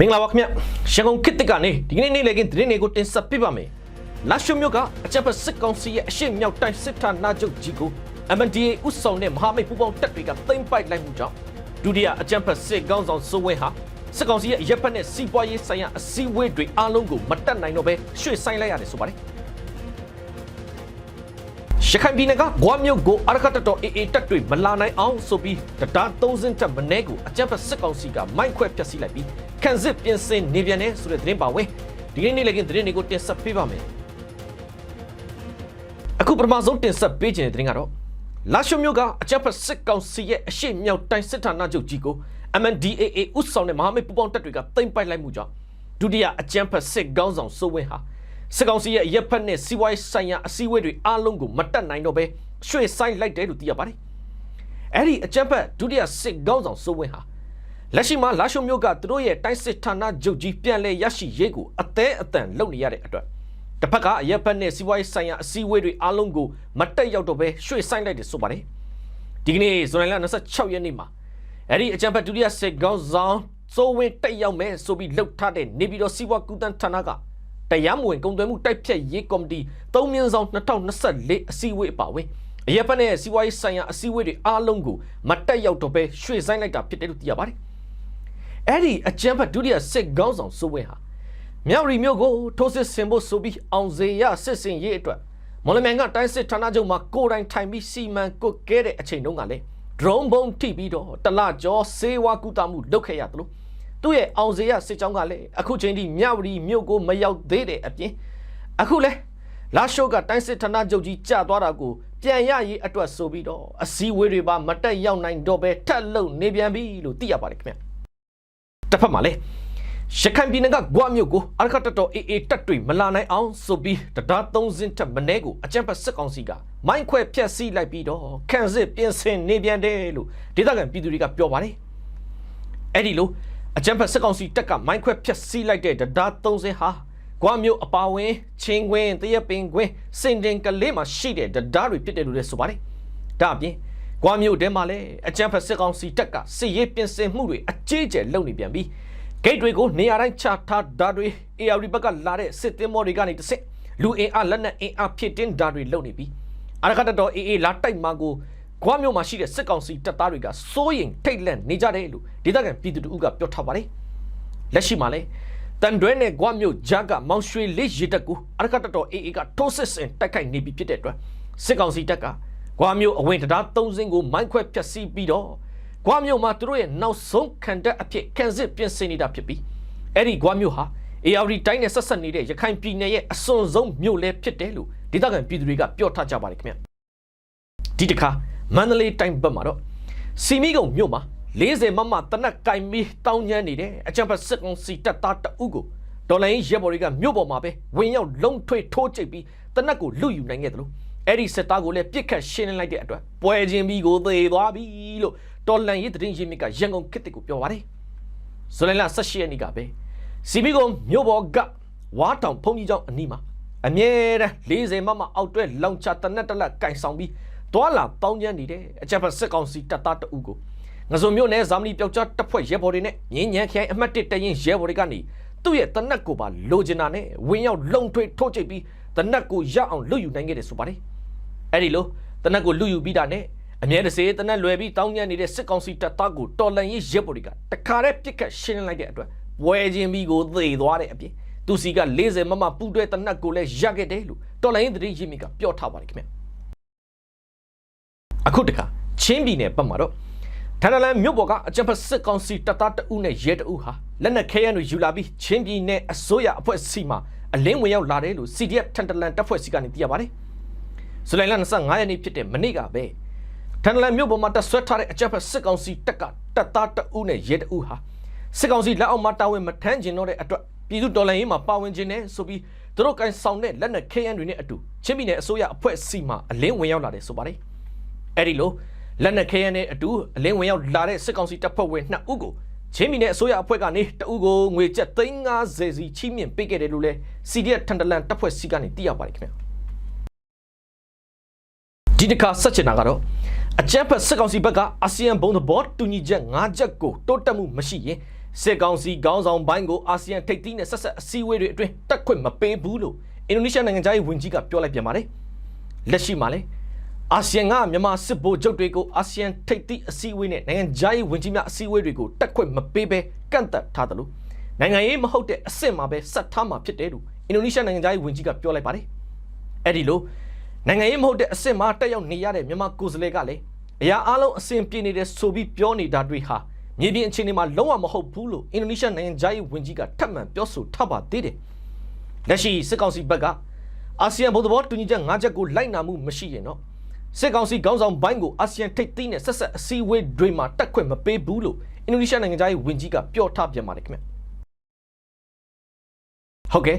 မင်္ဂလာပါခင်ဗျရန်ကုန်ခေတ်သစ်ကနေဒီကနေ့နေ့လည်ခင်းသတင်းတွေကိုတင်ဆက်ပေးပါမယ်လာရှုမြို့ကအကြပ်ဖက်စစ်ကောင်စီရဲ့အရှိမြောက်တိုင်းစစ်ဌာနချုပ်ကြီးကို MNDA ဥဆောင်တဲ့မဟာမိတ်ပူးပေါင်းတပ်တွေကသိမ်းပိုက်လိုက်မှုကြောင့်ဒုတိယအကြပ်ဖက်စစ်ကောင်ဆောင်စိုးဝင်းဟာစစ်ကောင်စီရဲ့ရပ်ဖက်နဲ့စီးပွားရေးဆိုင်ရာအစည်းအဝေးတွေအားလုံးကိုမတက်နိုင်တော့ဘဲရွှေ့ဆိုင်းလိုက်ရတယ်ဆိုပါတယ်ရခိုင်ပြည်နယ်ကဂွာမြို့ကိုအရကတတော်အေအေတက်တွေမလာနိုင်အောင်ဆိုပြီးတရားသုံးစင်းတက်မနေကိုအကြမ်းဖက်စစ်ကောင်စီကမိုင်းခွဲဖျက်ဆီးလိုက်ပြီး ခံစစ်ပြင်ဆင်နေပြန်တဲ့ဆိုတဲ့သတင်းပါဝင်ဒီကနေ့နေ့လည်ကသတင်းတွေကိုတင်ဆက်ပေးပါမယ်အခုပထမဆုံးတင်ဆက်ပေးခြင်းတဲ့သတင်းကတော့လာရှုမြို့ကအကြမ်းဖက်စစ်ကောင်စီရဲ့အရှိမြောက်တိုင်းစစ်ဌာနချုပ်ကြီးကို MNDAA ဥဆောင်တဲ့မဟာမိတ်ပူးပေါင်းတပ်တွေကသိမ်းပိုက်လိုက်မှုကြောင့်ဒုတိယအကြမ်းဖက်စစ်ကောင်းဆောင်စိုးဝင်းဟာစစ်ကောင်စီရဲ့ရပ်ဖက်နဲ့စီးပွားရေးဆိုင်ရာအစည်းအဝေးတွေအားလုံးကိုမတက်နိုင်တော့ဘဲရွှေ့ဆိုင်းလိုက်တယ်လို့သိရပါတယ်။အဲ့ဒီအကြမ်းဖက်ဒုတိယစစ်ကောင်းဆောင်စိုးဝင်းဟာ လက်ရှိမှာလာရှုမြို့ကသူတို့ရဲ့တိုင်းစစ်ဌာနချုပ်ကြီးပြန်လည်ရရှိရေးကိုအသေးအတန်လုပ်နေရတဲ့အတွက်တစ်ဖက်ကအရက်ဖက်နဲ့စီးပွားရေးဆိုင်ရာအစည်းအဝေးတွေအားလုံးကိုမတက်ရောက်တော့ဘဲရွှေ့ဆိုင်းလိုက်တယ်ဆိုပါတယ်။ဒီကနေ့ဇွန်လ26ရက်နေ့မှာအဲ့ဒီအကြံဖက်ဒုတိယစစ်ကောင်းဆောင်စိုးဝင်းတက်ရောက်မယ်ဆိုပြီးလှုပ်ထားတဲ့နေပြည်တော်စီးပွားကူတန်းဌာနကတရားမဝင်ကုန်သွယ်မှုတိုက်ဖြတ်ရေးကော်မတီ၃မြင်းဆောင်2024အစည်းအဝေးအပါအဝင်အရက်ဖက်နဲ့စီးပွားရေးဆိုင်ရာအစည်းအဝေးတွေအားလုံးကိုမတက်ရောက်တော့ဘဲရွှေ့ဆိုင်းလိုက်တာဖြစ်တယ်လို့သိရပါတယ်။ အဲ့ဒီအကြံဖက်ဒုတိယစစ်ကောင်းဆောင်စိုးဝင်းဟာမြောက်ရီမြို့ကိုထိုးစစ်ဆင်ဖို့ဆိုပြီးအောင်စေရစစ်စင်ရေးအတွက်မော်လမြိုင်ကတိုင်းစစ်ဌာနချုပ်မှာကိုယ်တိုင်ထိုင်ပြီးစီမံကုတ်ကဲတဲ့အချိန်တုန်းကလည်း drone ဘုံထိပြီးတော့တလကျော်စေဝါကူတာမှုလုပ်ခဲ့ရတယ်လို့သူ့ရဲ့အောင်စေရစစ်ကြောင်းကလည်းအခုချိန်ထိမြောက်ရီမြို့ကိုမရောက်သေးတဲ့အပြင်အခုလဲလာရှိုးကတိုင်းစစ်ဌာနချုပ်ကြီးကြာသွားတာကိုပြန်ရရေးအတွက်ဆိုပြီးတော့အစည်းအဝေးတွေပါမတက်ရောက်နိုင်တော့ပဲထက်လုံနေပြန်ပြီလို့သိရပါတယ်ခင်ဗျ တစ်ဖက်မှာလည်းရခိုင်ပြည်နယ်ကဂွမြို့ကိုအရခတတော်အေအေတက်တွေမလာနိုင်အောင်ဆိုပြီးတရားသုံးစင်းထက်မနှဲကိုအကြံဖက်စစ်ကောင်စီကမိုင်းခွဲဖျက်ဆီးလိုက်ပြီးတော့ခံစစ်ပြင်ဆင်နေပြန်တယ်လို့ဒေသခံပြည်သူတွေကပြောပါတယ်အဲ့ဒီလိုအကြံဖက်စစ်ကောင်စီတက်ကမိုင်းခွဲဖျက်ဆီးလိုက်တဲ့တရားသုံးစင်းဟာဂွမြို့အပါဝင်ချင်းခွင်းတရက်ပင်ခွင်းစင်တင်ကလေးမှာရှိတဲ့တရားတွေဖြစ်တယ်လို့လည်းဆိုပါတယ်ဒါအပြင် ဂွမြို့ထဲမှာလည်းအကြံဖက်စစ်ကောင်စီတက်ကစစ်ရေးပြင်ဆင်မှုတွေအကြီးအကျယ်လုပ်နေပြန်ပြီးဂိတ်တွေကိုနေရာတိုင်းချထားဓာတ်တွေ AR ဘက်ကလာတဲ့စစ်သင်းမောတွေကနေတစ်စစ်လူအင်အားလက်နက်အင်အားဖြစ်တင်းဓာတ်တွေလုပ်နေပြီးအရခတတော်အေးအေးလာတိုက်မှာကိုကွာမျိုးမှာရှိတဲ့စစ်ကောင်စီတပ်သားတွေကစိုးရင်ထိတ်လန့်နေကြတယ်လို့ဒေသခံပြည်သူတို့ကပြောထားပါတယ်လက်ရှိမှာလဲတန်တွဲနဲ့ကွာမျိုးဂျာကမောင်ရွှေလေးရေတက်ကိုအရခတတော်အေးအေးကထိုးစစ်ဆင်တိုက်ခိုက်နေပြီဖြစ်တဲ့အတွက်စစ်ကောင်စီတပ်က ကွာမျိုးအဝင်တရား၃စင်းကိုမိုင်းခွဲဖျက်ဆီးပြီးတော့ဂွာမြို့မှာသူတို့ရဲ့နောက်ဆုံးခံတပ်အဖြစ်ကန်စစ်ပြင်ဆင်နေတာဖြစ်ပြီးအဲ့ဒီဂွာမြို့ဟာ AR တိုင်းနဲ့ဆက်ဆက်နေတဲ့ရခိုင်ပြည်နယ်ရဲ့အစွန်ဆုံးမြို့လဲဖြစ်တယ်လို့ဒေသခံပြည်သူတွေကပြောထားကြပါတယ်ခင်ဗျဒီတစ်ခါမန္တလေးတိုင်းဘက်မှာတော့စီမီကုံမြို့မှာ40မမတနက်ကင်မီတောင်းညမ်းနေတဲ့အကြံဖက်စစ်ကောင်စီတပ်သားတအုပ်ကိုဒေါ်လာရင်းရဲဘော်တွေကမြို့ပေါ်မှာပဲဝင်ရောက်လုံးထွေထိုးကျိတ်ပြီးတနက်ကိုလူယူနိုင်ခဲ့တယ်လို့ အဲ့ဒီစစ်သားကိုလည်းပြစ်ခတ်ရှင်းလင်းလိုက်တဲ့အတွက်ပွဲချင်းပြီးကိုသေသွားပြီလို့တော်လန်ရေးသတင်းရင်းမြစ်ကရန်ကုန်ခေတ်တစ်ကိုပြောပါတယ်ဇူလိုင်လ18ရက်နေ့ကပဲစီဘီကုံမြို့ပေါ်ကဝါတောင်ဖုန်ကြီးကျောင်းအနီးမှာအမြဲတမ်း40မမအောက်တွဲလောင်ချတနက်တလက်ကင်ဆောင်ပြီးတွာလာတောင်းကျမ်းနေတဲ့အကြပ်ဖက်စစ်ကောင်စီတပ်သားတအုပ်ကိုငစုံမြို့နယ်ဇာမနီပျောက်ကြားတပ်ဖွဲ့ရဲဘော်တွေနဲ့ငင်းညံခိုင်အမှတ်1တရင်ရဲဘော်တွေကနေသူ့ရဲ့တနက်ကိုပါလိုချင်တာနဲ့ဝင်ရောက်လုံထွေးထိုးချိတ်ပြီးတနက်ကိုရအောင်လွတ်ယူနိုင်ခဲ့တယ်ဆိုပါတယ် အဲ့ဒီလိုတနက်ကိုလွတ်ယူပြီးတာနဲ့အမြဲတစေတနက်လွယ်ပြီးတောင်းညံနေတဲ့စစ်ကောင်စီတပ်သားကိုတော်လန်ရေးရဲဘော်တွေကတခါတည်းပြစ်ခတ်ရှင်းလိုက်တဲ့အတွက်ပွဲချင်းပြီးကိုသေသွားတဲ့အပြင်သူစီက40မမပူတွဲတနက်ကိုလည်းရခဲ့တယ်လို့တော်လန်ရေးသတင်းရင်းမြစ်ကပြောထားပါတယ်ခင်ဗျအခုတခါချင်းပြည်နယ်ပတ်မှာတော့ထန်တလန်မြို့ပေါ်ကအကြံဖက်စစ်ကောင်စီတပ်သားတအုပ်နဲ့ရဲတအုပ်ဟာလက်နက်ခဲယမ်းတွေယူလာပြီးချင်းပြည်နယ်အစိုးရအဖွဲ့စီမှာအလင်းဝင်ရောက်လာတယ်လို့ CDF ထန်တလန်တပ်ဖွဲ့စီကနေသိရပါတယ် ဇူလိုင်လ25ရက်နေ့ဖြစ်တဲ့မနေ့ကပဲထန်တလန်မြို့ပေါ်မှာတပ်ဆွဲထားတဲ့အကြမ်းဖက်စစ်ကောင်စီတပ်ကတပ်သားတအုပ်နဲ့ရဲတအုပ်ဟာစစ်ကောင်စီလက်အောက်မှာတာဝန်မထမ်းကျင်တော့တဲ့အတွက်ပြည်သူတော်လှန်ရေးမှာပါဝင်ခြင်းနဲ့ဆိုပြီးသူတို့ကန်ဆောင်တဲ့လက်နက်ခဲယမ်းတွေနဲ့အတူချင်းပြည်နယ်အစိုးရအဖွဲ့အစည်းမှာအလင်းဝင်ရောက်လာတယ်ဆိုပါတယ်အဲ့ဒီလိုလက်နက်ခဲယမ်းနဲ့အတူအလင်းဝင်ရောက်လာတဲ့စစ်ကောင်စီတပ်ဖွဲ့ဝင်2ဦးကိုချင်းပြည်နယ်အစိုးရအဖွဲ့ကနေတအုပ်ကိုငွေကျပ်350စီချီးမြှင့်ပေးခဲ့တယ်လို့လဲ CDF ထန်တလန်တပ်ဖွဲ့စီကနေသိရပါတယ်ခင်ဗျာ ဒီတစ်ခါဆက်ချင်တာကတော့အကြမ်းဖက်စစ်ကောင်စီဘက်ကအာဆီယံဘုံသဘောတူညီချက်၅ချက်ကိုတိုးတက်မှုမရှိရင်စစ်ကောင်စီခေါင်းဆောင်ဘိုင်းကိုအာဆီယံထိပ်သီးနဲ့ဆက်ဆက်အစည်းအဝေးတွေအတွင်းတက်ခွင့်မပေးဘူးလို့အင်ဒိုနီးရှားနိုင်ငံသားရေးဝန်ကြီးကပြောလိုက်ပြန်ပါတယ်လက်ရှိမှာလည်းအာဆီယံကမြန်မာစစ်ဗိုလ်ချုပ်တွေကိုအာဆီယံထိပ်သီးအစည်းအဝေးနဲ့နိုင်ငံသားရေးဝန်ကြီးများအစည်းအဝေးတွေကိုတက်ခွင့်မပေးဘဲကန့်သက်ထားတယ်လို့နိုင်ငံရေးမဟုတ်တဲ့အဆင့်မှာပဲဆက်ထားမှာဖြစ်တယ်လို့အင်ဒိုနီးရှားနိုင်ငံသားရေးဝန်ကြီးကပြောလိုက်ပါတယ်အဲ့ဒီလို နိုင်ငံရေးမဟုတ်တဲ့အဆင့်မှာတက်ရောက်နေရတဲ့မြန်မာကိုယ်စားလှယ်ကလည်းအရာအလုံးအဆင်ပြေနေတဲ့ဆိုပြီးပြောနေတာတွေဟာမြေပြင်အခြေအနေမှာလုံးဝမဟုတ်ဘူးလို့အင်ဒိုနီးရှားနိုင်ငံသားရေးဝန်ကြီးကထပ်မံပြောဆိုထားပါသေးတယ်လက်ရှိစစ်ကောင်စီဘက်ကအာဆီယံဘုံသဘောတူညီချက်၅ချက်ကိုလိုက်နာမှုမရှိရင်တော့စစ်ကောင်စီခေါင်းဆောင်ဘိုင်းကိုအာဆီယံထိပ်သီးနဲ့ဆက်ဆက်အစည်းအဝေးတွေမှာတက်ခွင့်မပေးဘူးလို့အင်ဒိုနီးရှားနိုင်ငံသားရေးဝန်ကြီးကပြောထားပြန်ပါတယ်ခင်ဗျဟုတ်ကဲ့